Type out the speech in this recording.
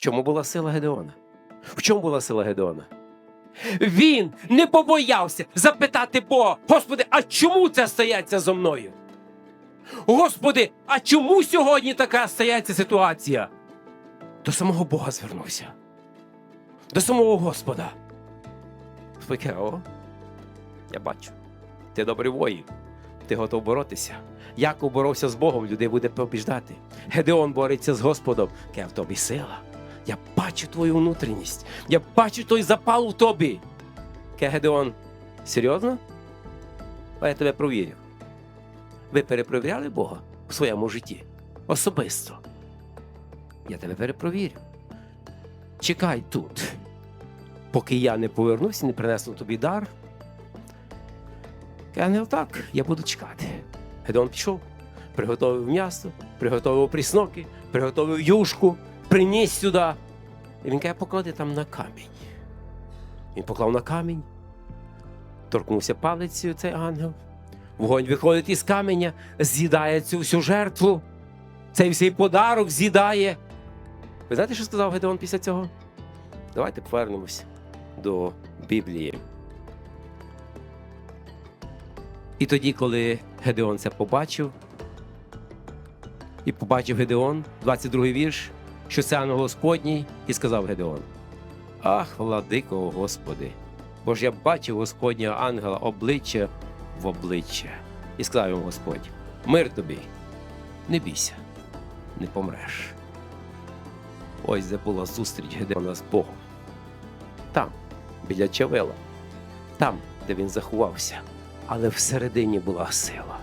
чому була сила Гедеона? В чому була сила Гедеона? Він не побоявся запитати Бога, Господи, а чому це стається зо мною? Господи, а чому сьогодні така стається ситуація? До самого Бога звернувся. До самого Господа. О, я бачу. Ти добрий воїн. Ти готов боротися. Яков боровся з Богом, людей буде побіждати. Гедеон бореться з Господом. Каже, в тобі сила. Я бачу твою внутрішність. Я бачу той запал у тобі. Каже Гедеон, серйозно? А я тебе провірю. Ви перепровіряли Бога у своєму житті? Особисто. Я тебе перепровірю. Чекай тут, поки я не повернусь і не принесу тобі дар. Каже, не так, я буду чекати. Гедеон пішов, приготовив м'ясо, приготовив прісноки, приготовив юшку, приніс сюди. І він каже, поклади там на камінь. Він поклав на камінь, торкнувся палицею цей ангел. Вогонь виходить із каменя, з'їдає цю всю жертву, цей всій подарок з'їдає. Ви знаєте, що сказав Гедеон після цього? Давайте повернемось до Біблії. І тоді, коли Гедеон це побачив, і побачив Гедеон, 22-й вірш, що це ангел Господній, і сказав Гедеон: Ах, владико Господи, бо ж я бачив Господнього ангела обличчя в обличчя. І сказав йому Господь: Мир тобі, не бійся, не помреш. Ось де була зустріч Гедеона з Богом. Там, біля Чавела, там, де він заховався, але всередині була сила.